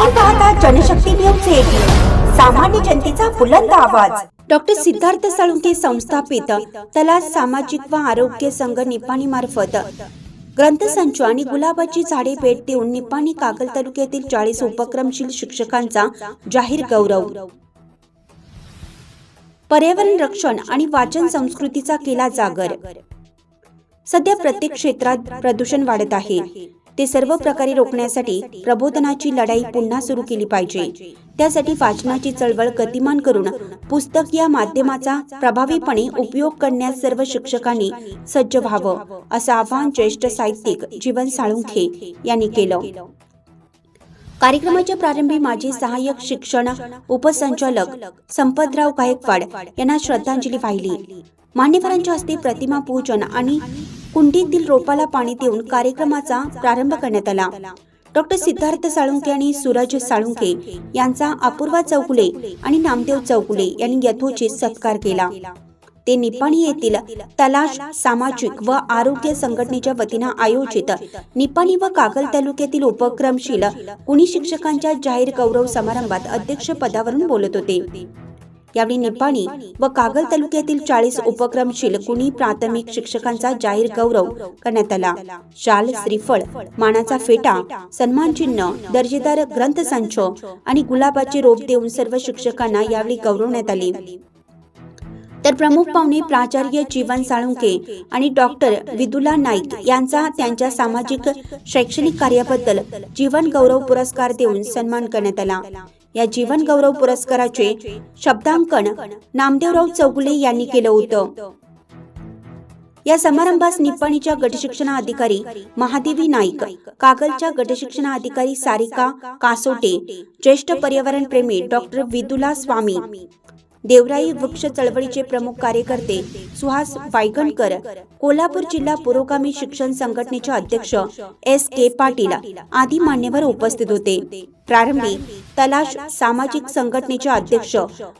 आपण पाहता Janshakti news eighteen सामान्य जनतेचा बुलंद आवाज. डॉक्टर सिद्धार्थ साळुंके संस्थापित तलास सामाजिक व आरोग्य संघ निपाणी मार्फत. ग्रंथसंच आणि गुलाबाची झाडे भेट देऊन निपाणी कागल तालुक्यातील चाळीस उपक्रमशील शिक्षकांचा जाहीर गौरव. पर्यावरण रक्षण आणि वाचन संस्कृतीचा केला जागर. सध्या प्रत्येक क्षेत्रात प्रदूषण वाढत आहे. ते सर्व प्रकारे रोखण्यासाठी प्रबोधनाची लढाई पुन्हा सुरू केली पाहिजे. त्यासाठी वाचनाची चळवळ गतिमान करून पुस्तक या माध्यमाचा प्रभावीपणे उपयोग करण्यास सर्व शिक्षकांनी सज्ज व्हावं असं आवाहन ज्येष्ठ साहित्यिक जीवन साळुंखे यांनी केलं. कार्यक्रमाच्या प्रारंभी माजी सहाय्यक शिक्षण उपसंचालक संपतराव गायकवाड यांना श्रद्धांजली वाहिली. मान्यवरांच्या हस्ते प्रतिमा पूजन आणि कुंडीतील रोपाला पाणी देऊन कार्यक्रमाचा प्रारंभ करण्यात आला. डॉक्टर सिद्धार्थ साळुंके आणि सूरज साळुंके यांचा अपूर्वा चौगुले आणि नामदेव चौगुले यांनी यथोचित सत्कार केला. ते निपाणी येथील तलाश सामाजिक व आरोग्य संघटनेच्या वतीनं आयोजित निपाणी व कागल तालुक्यातील उपक्रमशील कुणी शिक्षकांच्या जाहीर गौरव समारंभात अध्यक्ष पदावरून बोलत होते. यावेळी निपाणी व कागल तालुक्यातील चाळीस उपक्रमशील कुणी प्राथमिक शिक्षकांचा जाहीर गौरव करण्यात आला. शाल श्रीफळ मानाचा फेटा सन्मान चिन्ह दर्जेदार ग्रंथसंच आणि गुलाबाचे रोप देऊन सर्व शिक्षकांना यावेळी गौरवण्यात आले. तर प्रमुख पाहुणे प्राचार्य जीवन साळुंके आणि डॉक्टर विदुला नाईक यांचा त्यांच्या सामाजिक शैक्षणिक कार्याबद्दल जीवन गौरव पुरस्कार देऊन सन्मान करण्यात आला. या जीवन गौरव पुरस्काराचे शब्दांकन नामदेवराव चौगुले यांनी केलं होतं. या समारंभास निपाणीच्या गटशिक्षणाधिकारी महादेवी नाईक कागलच्या गटशिक्षणाधिकारी सारिका कासोटे ज्येष्ठ पर्यावरण प्रेमी डॉक्टर विदुला स्वामी देवराई वृक्ष चळवळीचे प्रमुख कार्यकर्ते सुहास वायगणकर कोल्हापूर जिल्हा पुरोगामी शिक्षण संघटनेचे अध्यक्ष एस के पाटील आदी मान्यवर उपस्थित होते. प्रारंभी तलाश सामाजिक संघटनेचे अध्यक्ष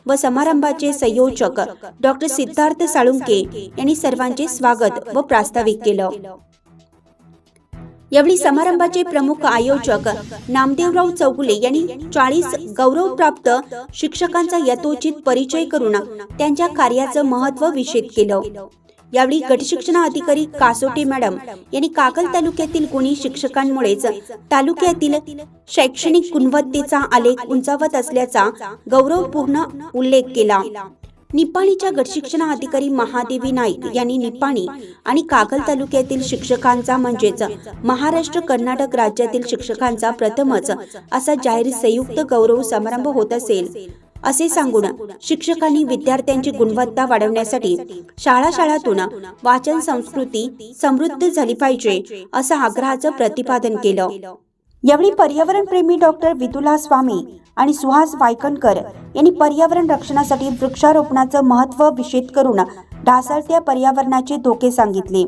व समारंभाचे संयोजक डॉक्टर सिद्धार्थ साळुंके यांनी सर्वांचे स्वागत व प्रास्ताविक केलं. यावेळी समारंभाचे प्रमुख आयोजक नामदेवराव चौगुले यांनी चाळीस गौरवप्राप्त शिक्षकांचा यथोचित परिचय करून त्यांच्या कार्याचं महत्त्व विषित केलं. यावेळी गटशिक्षणाधिकारी कासोटे मॅडम यांनी कागल तालुक्यातील गुणी शिक्षकांमुळेच तालुक्यातील शैक्षणिक गुणवत्तेचा आलेख उंचावत असल्याचा गौरवपूर्ण उल्लेख केला. निपाणीच्या गटशिक्षणाधिकारी महादेवी नाईक यांनी निपाणी आणि कागल तालुक्यातील शिक्षकांचा म्हणजेच महाराष्ट्र कर्नाटक राज्यातील शिक्षकांचा प्रथमच असा जाहीर संयुक्त गौरव समारंभ होत असेल असे सांगून शिक्षकांनी विद्यार्थ्यांची गुणवत्ता वाढवण्यासाठी शाळा शाळातून वाचन संस्कृती समृद्ध झाली पाहिजे असं आग्रहाचं प्रतिपादन केलं. यावेळी पर्यावरण प्रेमी डॉक्टर विदुला स्वामी आणि सुहास वायकणकर यांनी पर्यावरण रक्षणासाठी वृक्षारोपणाचं महत्त्व विषेद करून ढासळत्या पर्यावरणाचे धोके सांगितले.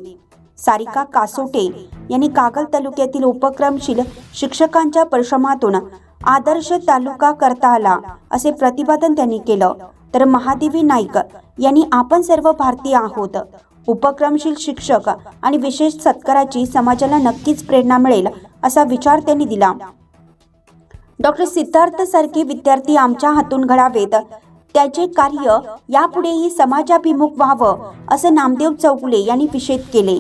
सारिका कासोटे यांनी कागल तालुक्यातील उपक्रमशील शिक्षकांच्या परिश्रमातून आदर्श तालुका करता आला असे प्रतिपादन त्यांनी केलं. तर महादेवी नाईक यांनी आपण सर्व भारतीय आहोत. उपक्रमशील शिक्षक आणि विशेष सत्काराची समाजाला नक्कीच प्रेरणा मिळेल असा विचार त्यांनी दिला. डॉक्टर सिद्धार्थ सारखे विद्यार्थी आमच्या हातून घडावेत. त्याचे कार्य यापुढेही समाजाभिमुख व्हावं असं नामदेव चौगुले यांनी विषेद केले.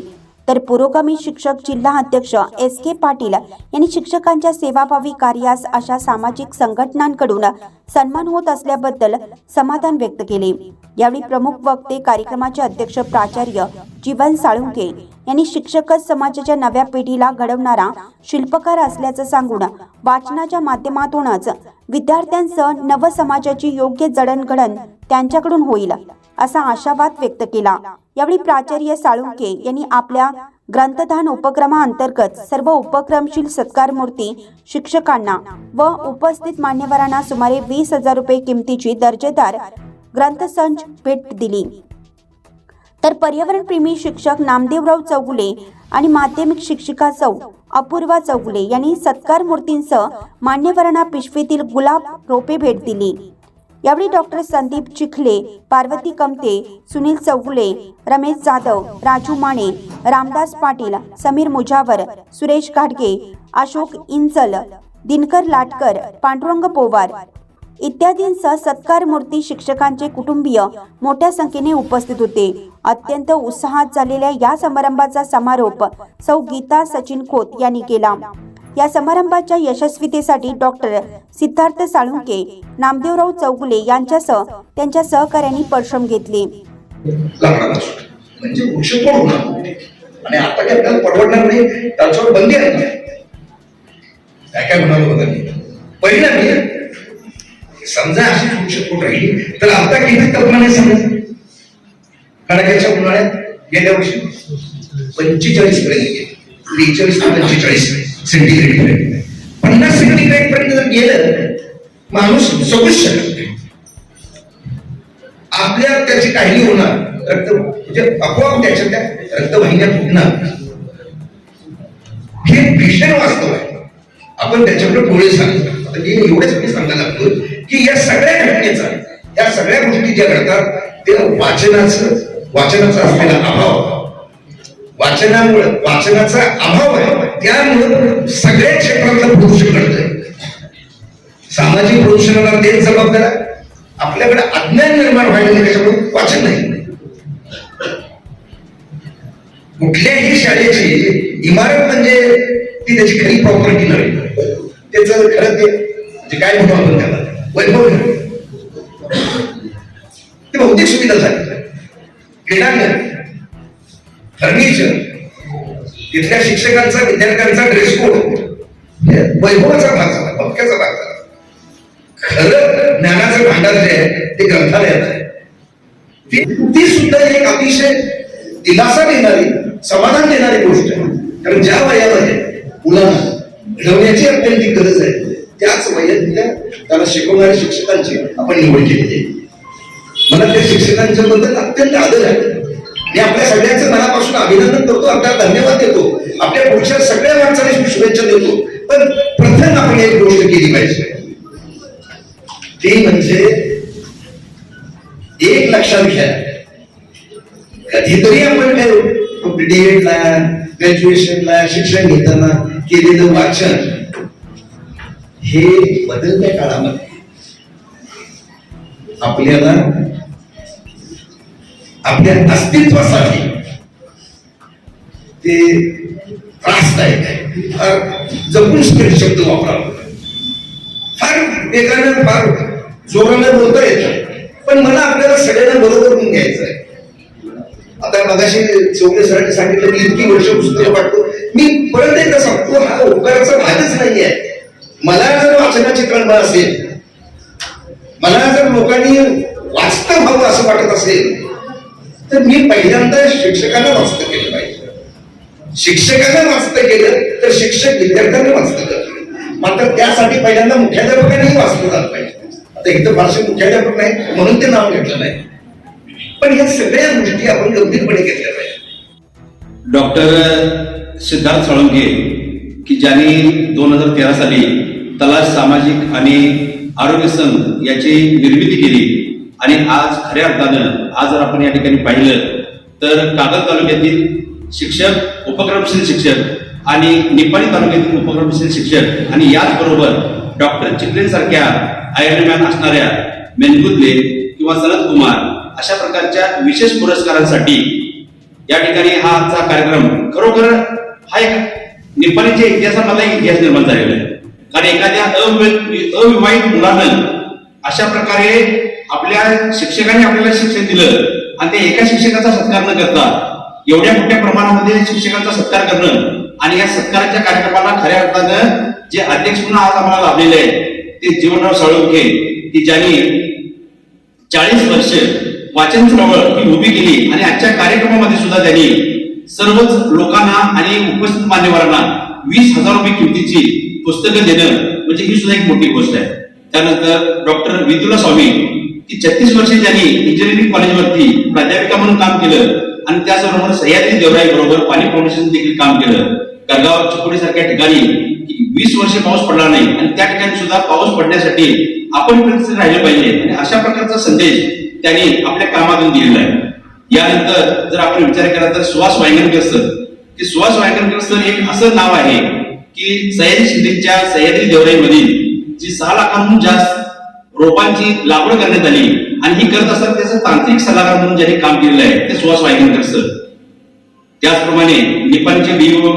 तर पुरोगामी शिक्षक जिल्हा अध्यक्ष एस के पाटील यांनी शिक्षकांच्या सेवाभावी कार्यास अशा सामाजिक संघटनांकडून सन्मान होत असल्याबद्दल समाधान व्यक्त केले. यावेळी प्रमुख वक्ते कार्यक्रमाचे अध्यक्ष प्राचार्य जीवन साळुंके यांनी शिक्षकच समाजाच्या नव्या पिढीला घडवणारा शिल्पकार असल्याचं सांगून वाचनाच्या माध्यमातूनच विद्यार्थ्यांसह नव समाजाची योग्य जडणघडण त्यांच्याकडून होईल असा आशावाद व्यक्त केला. यावेळी प्राचार्य साळुंके यांनी आपल्या ग्रंथदान उपक्रमाअंतर्गत सर्व उपक्रमशील सत्कार मूर्ती शिक्षकांना व उपस्थित मान्यवरांना सुमारे वीस हजार रुपये किमतीची दर्जेदार ग्रंथसंच भेट दिली. तर पर्यावरणप्रेमी शिक्षक नामदेवराव चौगुले आणि माध्यमिक शिक्षिका चौ अपूर्वा चौगुले यांनी सत्कार मूर्तींसह मान्यवरांना पिशवीतील गुलाब रोपे भेट दिली. यावेळी डॉक्टर संदीप चिखले पार्वती कमते सुनील चौगुले रमेश जाधव राजू माने रामदास पाटील समीर मुजावर सुरेश घाटगे अशोक इंचल दिनकर लाटकर पांडुरंग पोवार इत्यादींसह सत्कार मूर्ती शिक्षकांचे कुटुंबीय मोठ्या संख्येने उपस्थित होते. अत्यंत उत्साहात झालेल्या या समारंभाचा समारोप सौ गीता सचिन खोत यांनी केला. या समारंभाच्या यशस्वीतेसाठी डॉक्टर सिद्धार्थ साळुंके नामदेवराव चौगुले यांच्यासह त्यांच्या सहकाऱ्यांनी परिश्रम घेतले. म्हणजे वृक्षतोड होणार आणि आता काय आपल्याला परवडणार नाही त्याच्यावर बंदी आहे. काय काय म्हणालो बघा. पहिला मी समजा राहिली. तर आता किती तापमान आहे समज कडाक्याच्या उन्हाळ्यात गेल्या वर्षी पंचेचाळीस पर्यंत गेले. त्रेचाळीस ते पंचेचाळीस सेंटीग्रेड पर्यंत. पन्नास सेंटीग्रेड पर्यंत जर गेलं माणूस जगूच शकत नाही. आपल्या त्याची काही होणार रक्त म्हणजे आपोआप त्याच्या त्या रक्तवाहिन्या फुटणार. हे भीषण वास्तव आहे. आपण त्याच्याकडे डोळे सांगतो आता मी म्हणजे एवढेच मी सांगायला लागतो की या सगळ्या घटनेचा या सगळ्या गोष्टी ज्या घडतात त्या वाचनाचं वाचनाचा असलेला अभाव. वाचनामुळे वाचनाचा अभाव आहे. त्यामुळं सगळ्या क्षेत्रातलं प्रदूषण घडतंय. सामाजिक प्रदूषणाला तेच जबाबदार आहे. आपल्याकडे अज्ञान निर्माण व्हायला नाही त्याच्यामुळे वाचन नाही. कुठल्याही शाळेची इमारत म्हणजे ती त्याची खरी प्रॉपर्टी नव्हे. त्याचं खरं ते म्हणजे काय म्हणतो आपण त्याला? वैभव ते भौतिक सुविधा झाली. क्रीडांगण फर्निचर तिथल्या शिक्षकांचा विद्यार्थ्यांचा ड्रेस कोड वैभवाचा भाग झाला पक्क्याचा भाग झाला. खरं ज्ञानाचं भांडार जे आहे ते ग्रंथालयात आहे. ती ती सुद्धा एक अतिशय दिलासा देणारी समाधान देणारी गोष्ट आहे. कारण ज्या वयामध्ये मुलांना घडवण्याची अत्यंत गरज आहे त्याच वयातल्या त्याला शिकवणाऱ्या शिक्षकांची आपण निवड केलेली आहे. मला त्या शिक्षकांच्या बद्दल अत्यंत आदर आहे. मी आपल्या सगळ्यांचं मनापासून अभिनंदन करतो आपल्याला धन्यवाद देतो. आपल्या पुढच्या सगळ्या माणसाने मी शुभेच्छा देतो. पण प्रथम आपण एक गोष्ट केली पाहिजे. ती म्हणजे एक लक्षात घ्या. कधीतरी आपण काय डीएडला ग्रॅज्युएशनला शिक्षण घेताना केलेलं वाचन हे बदलत्या काळामध्ये आपल्याला आपल्या अस्तित्वासाठी ते त्रासदायक आहे. फार जपून स्थिर शब्द वापरावा. फार वेगानं फार जोरानं बोलता येत. पण मला आपल्याला सगळ्यांना बरोबर म्हणून घ्यायचं आहे आता मगाशी चौके सरांनी सांगितलं की इतकी वर्ष पुस्तक वाटतो. मी परत एकदा सांगतो हा उपकाराचा भागच नाही आहे मला जर वाचनाची कळमळ असेल मला जर लोकांनी वाचतं व्हावं असं वाटत असेल तर मी पहिल्यांदा शिक्षकांना वाचत केलं पाहिजे. शिक्षकांना वाचत केलं तर शिक्षक विद्यार्थ्यांना वाचत करत मात्र त्यासाठी पहिल्यांदा मुख्याध्यापकांनाही वाचलं झालं पाहिजे. आता इथं फारसे मुख्याध्यापक नाही म्हणून ते नाव घेतलं नाही. पण या सगळ्या गोष्टी आपण गंभीरपणे घेतल्या पाहिजे. डॉक्टर सिद्धार्थ साळुंके की ज्यांनी दोन हजार तेरा साली तलाश सामाजिक आणि आरोग्य संघ याची निर्मिती केली. आणि आज खऱ्या अर्थानं आज जर आपण या ठिकाणी पाहिलं तर कागद तालुक्यातील शिक्षक उपक्रमशील शिक्षक आणि निपाणी तालुक्यातील उपक्रमशील शिक्षक आणि याचबरोबर डॉक्टर चिखलेन सारख्या आयर्नमॅन असणाऱ्या मेनगुदले किंवा सनत कुमार अशा प्रकारच्या विशेष पुरस्कारांसाठी या ठिकाणी हा आजचा कार्यक्रम खरोखर हा एक निपाणीच्या इतिहासामधला इतिहास निर्माण झालेला आहे. कारण एखाद्या अवि- अविवाहित मुलानं अशा प्रकारे आपल्या शिक्षकाने आपल्याला शिक्षण दिलं आणि ते एका शिक्षकाचा सत्कार न करता एवढ्या मोठ्या प्रमाणामध्ये शिक्षकांचा सत्कार करणं आणि या सत्काराच्या कार्यक्रमाला खऱ्या अर्थानं जे अध्यक्ष म्हणून आज आम्हाला लाभलेले आहेत ते जीवनराव साळुंखे की ज्यांनी चाळीस वर्ष वाचन चळवळ ही उभी केली आणि आजच्या कार्यक्रमामध्ये सुद्धा त्यांनी सर्वच लोकांना आणि उपस्थित मान्यवरांना वीस हजार रुपये किमतीची पुस्तकं देणं म्हणजे ही सुद्धा एक मोठी गोष्ट आहे. त्यानंतर डॉक्टर विदुला स्वामी की छत्तीस वर्षे त्यांनी इंजिनिअरिंग कॉलेजवरती प्राध्यापिका म्हणून काम केलं आणि त्याचबरोबर सह्याद्री देवराई बरोबर पाणी फाउंडेशन देखील काम केलं. गरगाव चिकोडी सारख्या ठिकाणी वीस वर्षे पाऊस पडला नाही आणि त्या ठिकाणी सुद्धा पाऊस पडण्यासाठी आपण उपस्थित राहिले पाहिजे. आणि अशा प्रकारचा संदेश त्यांनी आपल्या कामातून दिलेला आहे. यानंतर जर आपण विचार केला तर सुहास वायंगणकर सर. की सुहास वायंगणकर सर एक असं नाव आहे की सह्याद्री शिंदेच्या सह्याद्री देवराईमधील जी सहा लाखांहून जास्त रोपांची लागवड करण्यात आली आणि ही करत असताना त्याचं तांत्रिक सल्लागार म्हणून ज्यांनी काम केलेलं आहे ते सुहास वायगनकर सर. त्याचप्रमाणे निपाणचे डीओ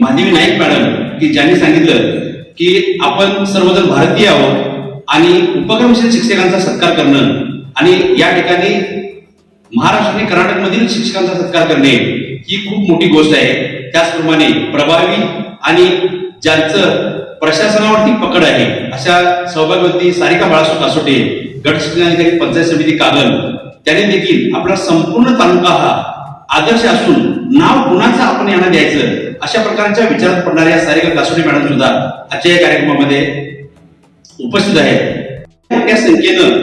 महादेवी नाईक मॅडम की ज्यांनी सांगितलं की आपण सर्वजण भारतीय आहोत आणि उपक्रमशील शिक्षकांचा सत्कार करणं आणि या ठिकाणी महाराष्ट्र आणि कर्नाटकमधील शिक्षकांचा सत्कार करणे ही खूप मोठी गोष्ट आहे. त्याचप्रमाणे प्रभावी आणि ज्यांचं प्रशासनावरती पकड आहे अशा सौभाग्यवती सारिका बाळासो कासोटे गटशिक्षणाधिकारी पंचायत समिती कागल त्याने देखील आपला संपूर्ण तालुका हा आदर्श असून नाव कुणाचं आपण यांना द्यायचं अशा प्रकारच्या विचारात पडणाऱ्या सारिका कासोटे मॅडम सुद्धा आजच्या या कार्यक्रमामध्ये उपस्थित आहेत. मोठ्या संख्येनं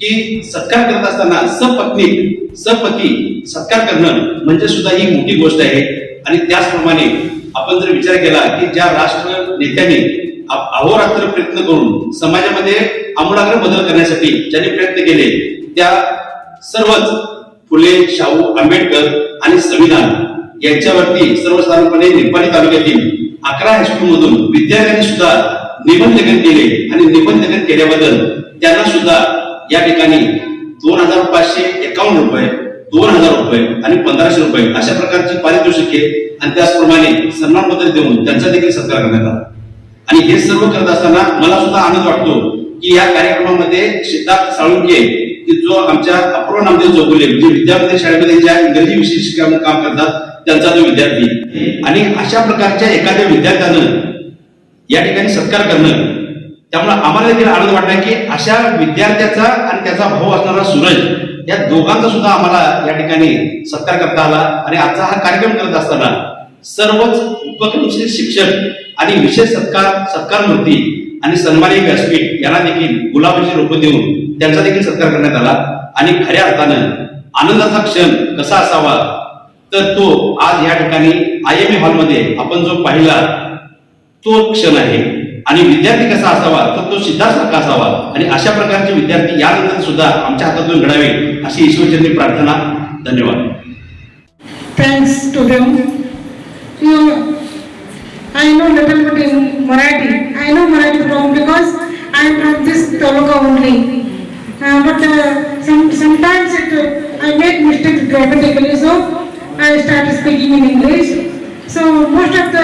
की सत्कार करत असताना सपत्नी सपती सत्कार करणं म्हणजे सुद्धा ही मोठी गोष्ट आहे. आणि त्याचप्रमाणे आपण जर विचार केला की ज्या राष्ट्र नेत्यांनी अहोरात्र प्रयत्न करून समाजामध्ये आमूलाग्र बदल करण्यासाठी ज्यांनी प्रयत्न केले त्या सर्वच फुले शाहू आंबेडकर आणि संविधान यांच्यावरती सर्वसाधारणपणे निपाणी तालुक्यातील अकरा हायस्कूल मधून विद्यार्थ्यांनी सुद्धा निबंधलेखन केले आणि निबंधलेखन केल्याबद्दल त्यांना सुद्धा या ठिकाणी दोन हजार पाचशे एकावन्न रुपये दोन हजार रुपये आणि पंधराशे रुपये अशा प्रकारची पारितोषिके आणि त्याचप्रमाणे सन्मानपत्र देऊन त्यांचा देखील सत्कार करण्यात आला. आणि हे सर्व करत असताना मला सुद्धा आनंद वाटतो की या कार्यक्रमामध्ये सिद्धार्थ साळुंके की जो आमच्या अपूर्व नामदेव चौगुले म्हणजे विद्यापीठ शाळेमध्ये ज्या इंग्रजी विषय काम करतात त्यांचा जो विद्यार्थी. आणि अशा प्रकारच्या एखाद्या विद्यार्थ्यानं या ठिकाणी सत्कार करणं त्यामुळे आम्हाला देखील आनंद वाटला की अशा विद्यार्थ्याचा आणि त्याचा भाऊ असणारा सूरज या दोघांचा सुद्धा आम्हाला या ठिकाणी सत्कार करता आला आणि आजचा हा कार्यक्रम करत असताना सर्वच उपक्रमशील शिक्षक आणि विशेष सत्कार सत्कार मूर्ती आणि सन्मानी व्यासपीठ यांना देखील गुलाबाची रोपं देऊन त्यांचा देखील सत्कार करण्यात आला. आणि खऱ्या अर्थानं आनंदाचा क्षण कसा असावा तर तो आज या ठिकाणी आय एम ए हॉलमध्ये आपण जो पाहिला तो क्षण आहे. आणि विद्यार्थी कसा असावा तर तो सिद्धासारखा असावा. आणि अशा प्रकारचे विद्यार्थी यानंतर सुद्धा आमच्या हातातून घडावे अशी ईश्वरचंद्री प्रार्थना. धन्यवाद. Friends today I know double but in Marathi I know Marathi from because I am from this taluka only but sometimes it I make mistakes grammatically so I start speaking in English so most of the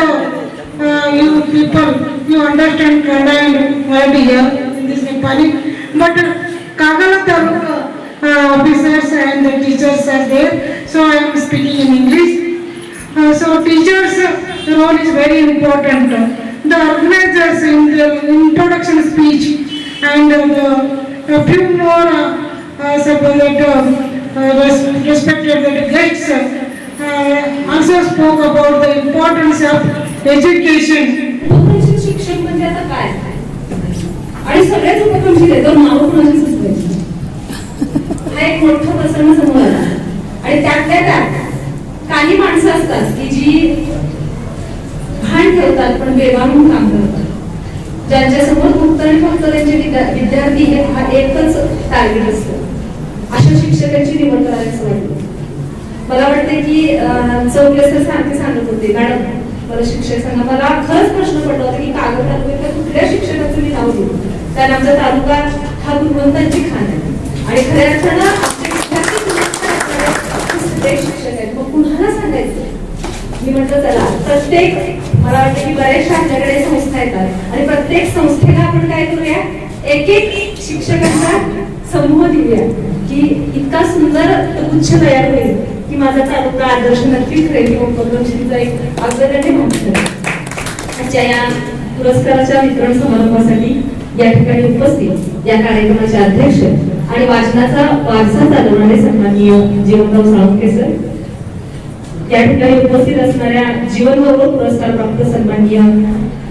you people you understand Kannada and Marathi here in this Nepali. But uh, Kagala taluka uh, officers and the teachers are there, so I am speaking in English. Uh, so teachers' uh, role is very important. The organizers in the introduction speech and uh, the, a few more uh, uh, suppose that, uh, uh, respected that guests uh, also spoke about the importance of education. शिक्षक म्हणजे आता काय? आणि सगळ्याच उपक्रमशील आहे म्हणजे दोन नावं कोणाची सुचवायची हा एक मोठा प्रसंग समोर आला. आणि त्यातल्या त्यात काही माणसं असतात की जी भान ठेवतात पण बेभान काम करतात. ज्यांच्या समोर फक्त आणि फक्त त्यांचे विद्यार्थी हे हा एकच टार्गेट असतो. अशा शिक्षकांची निवड करायला असं वाटतं मला वाटतं की अं, चौगले सर सारखे सांगत होते. मॅडम मला शिक्षक सांगा मला खरंच प्रश्न पडला होता की कागद तालुक्यातल्या कुठल्या शिक्षकाचं मी नाव घेऊ कारण आमचा तालुका हा गुणवंतांची खाण आहे. आणि खऱ्या अर्थानं आमचे विद्यार्थी शिक्षक आहेत? मग पुन्हा सांगायचं? मी म्हटलं चला प्रत्येक मला वाटतं की बऱ्याचशा आपल्याकडे संस्था येतात. आणि प्रत्येक संस्थेला आपण काय करूया? एक एक शिक्षकांचा समूह देऊया की इतका सुंदर गुच्छ तयार होईल. की माझा तालुका आदर्श नक्कीच ठरेल किंवा उपक्रमशीलचा एक अग्रगण्य भाग आजच्या या पुरस्काराच्या वितरण समारंभासाठी या ठिकाणी उपस्थित या कार्यक्रमाचे अध्यक्ष आणि वाचनाचा वारसा चालवणारे सन्माननीय जीवनराव साळुंके सर या ठिकाणी उपस्थित असणाऱ्या जीवन गौरव पुरस्कार प्राप्त सन्माननीय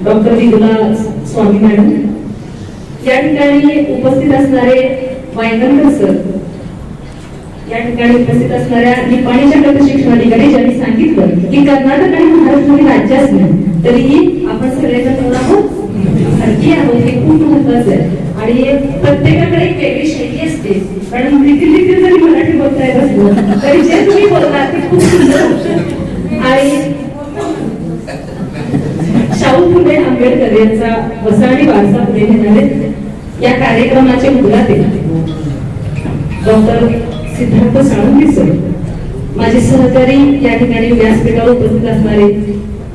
डॉक्टर विदुला स्वामी मॅडम या ठिकाणी उपस्थित असणारे वायंगणकर सर या ठिकाणी उपस्थित असणाऱ्या निपाणीच्या शिक्षण ठिकाणी ज्यांनी सांगितलं की कर्नाटक आणि महाराष्ट्र राज्य असले तरीही आपण सगळेजण कोण आहोत. भारतीय आहोत हे खूप महत्वाचं आहे. आणि प्रत्येकाकडे एक वेगळी शैली असते. कारण लिखील लिखील जरी मराठी बोलता येत असलं तरी जे तुम्ही बोलता ते खूप सुंदर आणि शाहू फुले आंबेडकर यांचा वसाडी वारसा पुढे घेणारे या कार्यक्रमाचे मुलाते डॉक्टर सिद्धार्थ साळुंके सर. माझे सहकारी या ठिकाणी व्यासपीठावर उपस्थित असणारे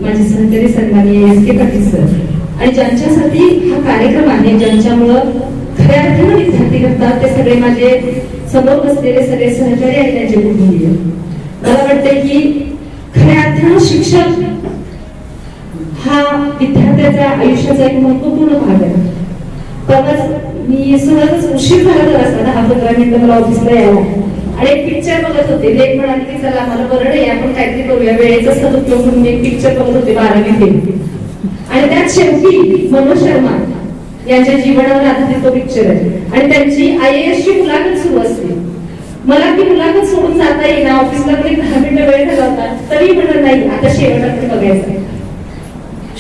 माझे सहकारी सन्माननीय एस के पाटील सर. आणि ज्यांच्यासाठी हा कार्यक्रम आहे ज्यांच्यामुळं खऱ्या अर्थानं विद्यार्थी करतात ते सगळे माझे समोर बसलेले सगळे सहकारी आहेत त्यांचे कुटुंबीय. मला वाटते की खऱ्या अर्थानं शिक्षक हा विद्यार्थ्याच्या आयुष्याचा एक महत्त्वपूर्ण भाग आहे. परवाच मी सहजच उशीर झाला तर असा दहा पंधरा मिनिटं मला ऑफिसला यावं. आणि एक पिक्चर बघत होते. लेख म्हणाले की चला मला बरं नाही आपण काहीतरी करूया. वेळेचा सदुपयोग म्हणून मी एक पिक्चर बघत होते बारावी ते आणि त्यात शेवटी मनोज शर्मा यांच्या जीवनावर आधारित तो पिक्चर आहे. आणि त्यांची आय एस ची मुलाखत सुरू असते. मला ती मुलाखत सोडून जाता येईना. ऑफिसला तरी एक दहा मिनिटं वेळ झाला होता. तरी म्हणत नाही आता शेवट आपण बघायचं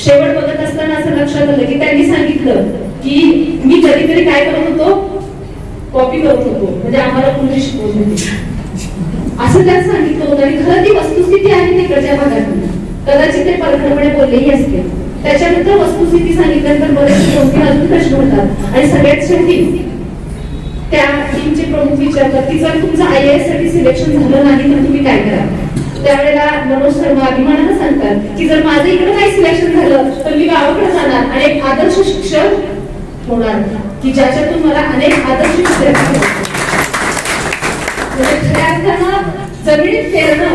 शेवट बघत असताना असं लक्षात आलं की त्यांनी सांगितलं की मी कधी कधी काय करत होतो कॉपी करत होतो म्हणजे आम्हाला पुढे शिकवत होते असं त्यात सांगितलं होतं. आणि खरं ती वस्तुस्थिती आहे तिकडच्या भागात कदाचित ते परखडपणे बोललेही असते त्याच्यानंतर वस्तुस्थिती सांगितल्यानंतर बरेचसे दोन अजून प्रश्न होतात आणि सगळ्यात शेवटी त्या टीमचे प्रमुख विचारतात की जर तुमचं आय एससाठी सिलेक्शन झालं नाही तर तुम्ही काय करा? त्यावेळेला मनोज शर्मा अभिमानानं सांगतात की जर माझं इकडे काही सिलेक्शन झालं तर मी गावाकडे जाणार आणि एक आदर्श शिक्षक होणार. की ज्याच्यातून मला अनेक आदर्श विद्यार्थी म्हणजे खऱ्या अर्थानं जमिनीत फेरणं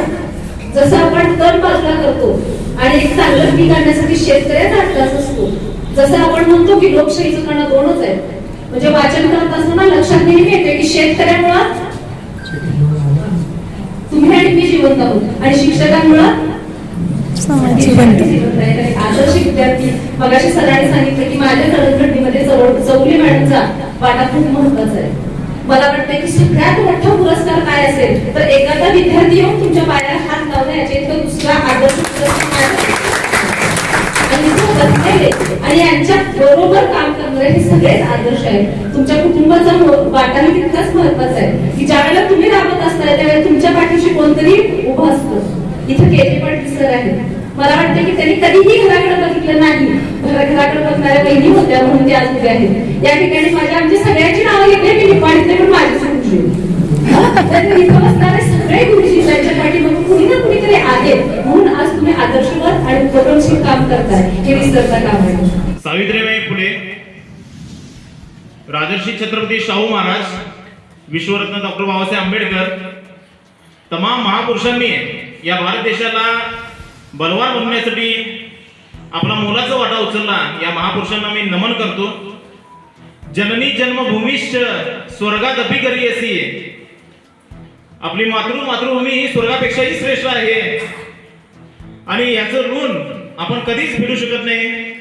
जसं आपण तण बाजला करतो आणि एक चांगलं पीक आणण्यासाठी शेतकऱ्याचा अट्टास असतो जसं आपण म्हणतो की लोकशाहीचं करणं दोनच आहे म्हणजे वाचन करत असताना लक्षात नेहमी येते की शेतकऱ्यामुळं तुम्ही आणि मी जिवंत आहोत. आणि शिक्षकांमुळं जिवंत आहे. आदर्श विद्यार्थी मगाशी सरांनी सांगितलं की माझ्या जडणघडणीमध्ये चौ- चौगुले मॅडमचा वाटा खूप महत्त्वाचा आहे. मला वाटतं की सगळ्यात मोठा पुरस्कार काय असेल तर एखादा विद्यार्थी येऊन तुमच्या पायाला हात लावणं याच्या दुसरा आदर्श आणि इथं यांच्या बरोबर काम करणारे हे सगळेच आदर्श आहेत. तुमच्या कुटुंबाचा मो- वाटाही तितकाच महत्त्वाचा आहे. की ज्या वेळेला तुम्ही राबत असताय त्यावेळेला तुमच्या पाठीशी कोणतरी उभं असतं. इथं केले पाटील सर आहेत मला वाटतं की त्यांनी कधीही घराकडे बघितलं नाही. घराकडे बघणाऱ्या बहिणी होत्या म्हणून ते आज उभे आहेत. या ठिकाणी माझ्या आमच्या सगळ्यांची नावं घेतली मी निपाणीतले पण माझी गुरुजी तर इथं बसणारे सगळे गुरुजी त्यांच्या पाठीमागे कुणी ना कुणीतरी म्हणून आज तुम्ही आदर्शवत आणि उपक्रमशील काम करताय. हे विसरता काम आहे. सावित्रीबाई फुले राजर्षी छत्रपती शाहू महाराज विश्वरत्न डॉक्टर बाबासाहेब आंबेडकर तमाम महापुरुषांनी या भारत देशाला बलवान बनवण्यासाठी आपला मोलाचा वाटा उचलला या महापुरुषांना मी नमन करतो. जननी जन्मभूमीश्च स्वर्गात अभिकरी करी असी. आपली मातृ मातृभूमी ही स्वर्गापेक्षाही श्रेष्ठ आहे. आणि याचं ऋण आपण कधीच फेडू शकत नाही.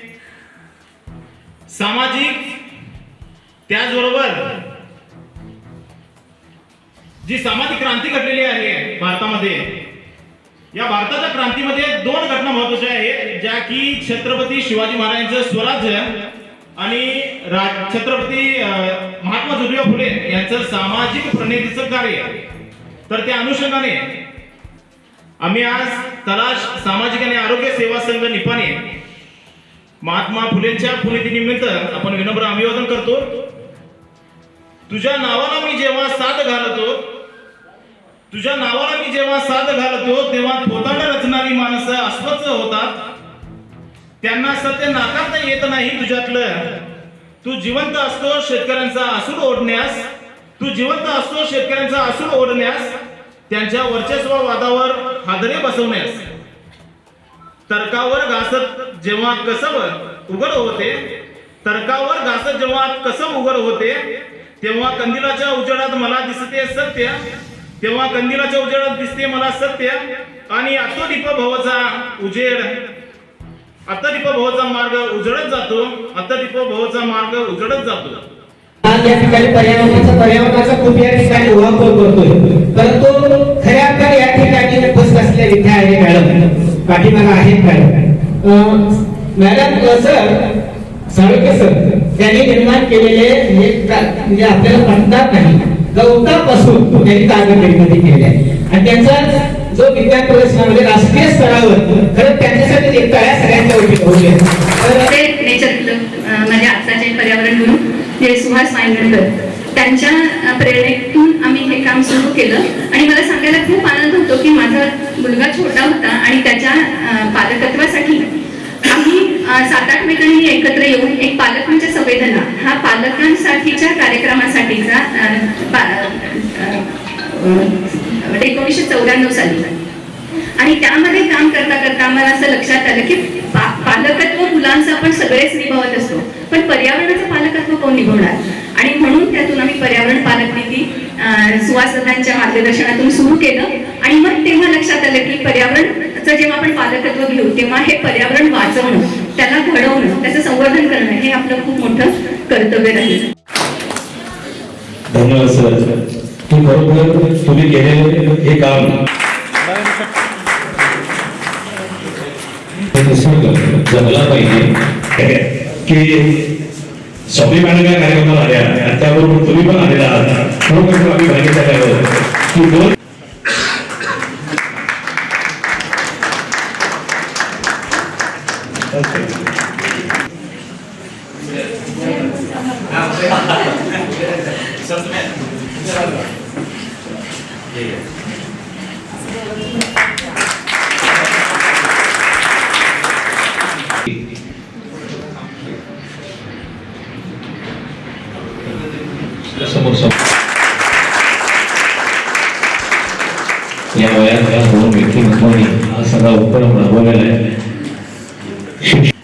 सामाजिक त्याचबरोबर जी सामाजिक क्रांती घडलेली आहे भारतामध्ये या भारताच्या क्रांतीमध्ये दोन घटना महत्त्वाच्या आहेत ज्या की छत्रपती शिवाजी महाराजांचं स्वराज्य आणि छत्रपती महात्मा ज्योतिबा फुले यांचं सामाजिक प्रणितीचं कार्य. तर त्या अनुषंगाने आम्ही आज तलाश सामाजिक आणि आरोग्य सेवा संघ निपाने महात्मा फुलेंच्या पुण्यतिनिमित्त आपण विनम्र अभिवादन करतो. तुझ्या नावाला मी जेव्हा साथ घालतो तुझ्या नावाला मी जेव्हा साथ घालतो तेव्हा थोताड रचणारी माणसं अस्वस्थ होतात. त्यांना सत्य नाकारता येत नाही तुझ्यातलं. तू जिवंत असतो शेतकऱ्यांचा असूल ओढण्यास. तू जिवंत असतो शेतकऱ्यांचा असूल ओढण्यास. त्यांच्या वर्चस्ववादावर हादरे बसवण्यास. तर्कावर घासत जेव्हा कसब उघड होते तर्कावर घासत जेव्हा कसब उघड होते तेव्हा कंदिलाच्या उजेडात मला दिसते सत्य. तेव्हा कंदिलाच्या उजेडात दिसते मला सत्य आणि अत्तदीप भवचा उजेड अत्तदीप भवचा मार्ग उजडत जातो अत्तदीप भवचा मार्ग उजडत जातो. या ठिकाणी पर्यावरणाचा पर्यावरणाचा खूप या ठिकाणी उहापोह करतोय. परंतु खऱ्या अर्थाने या ठिकाणी उपस्थित असलेल्या विद्या आहे मॅडम. पाठीमागा आहेत मॅडम. अं, मॅडम अं, सर साळुके सर त्यांनी निर्माण केलेले हे का- म्हणजे आपल्याला म्हणतात नाही. गवतापासून त्यांनी कागद निर्मिती केली आहे आणि त्यांचा जो विज्ञान प्रदर्शनामध्ये म्हणजे राष्ट्रीय स्तरावर खरं त्यांच्यासाठी एक तळ्या सगळ्यांच्या उभी होऊ तर म्हणजे ते माझे आत्ताचे पर्यावरण गुरु हे सुहास वांगणकर त्यांच्या प्रेरणेतून आम्ही हे काम सुरू केलं. आणि मला सांगायला खूप आनंद होतो की माझा मुलगा छोटा होता आणि त्याच्या पालकत्वासाठी सात आठ मैत्रिणी एकत्र येऊन एक पालकांच्या म्हणजे संवेदना. हा पालकांसाठीच्या कार्यक्रमासाठीचा एकोणीसशे चौऱ्याण्णव साली. आणि त्यामध्ये काम करता करता मला असं लक्षात आलं की पा- पालकत्व मुलांचं आपण सगळेच निभावत असतो. पण पर्यावरणाचं पालकत्व कोण निभवणार? आणि म्हणून त्यातून आम्ही पर्यावरण पालक नीती सुवासनांच्या मार्गदर्शनातून सुरू केलं. आणि मग तेव्हा लक्षात आलं की पर्यावरणचं जेव्हा आपण पालकत्व घेऊ तेव्हा हे पर्यावरण वाचवणं त्याला घडवणं त्याचं संवर्धन करणं हे आपलं खूप मोठं कर्तव्य राहील. धन्यवाद सर. तू बरोबर तुम्ही केलेले हे काम. जमला पाहिजे. की स्वामी मॅडम या कार्यक्रमाला आल्या आणि त्याबरोबर तुम्ही पण आलेला आहात. म्हणून आम्ही भागीदार आहोत. की दोन समोर समोर या वयात या दोन व्यक्तिमत्वांनी हा सगळा उपक्रम राबवलेला आहे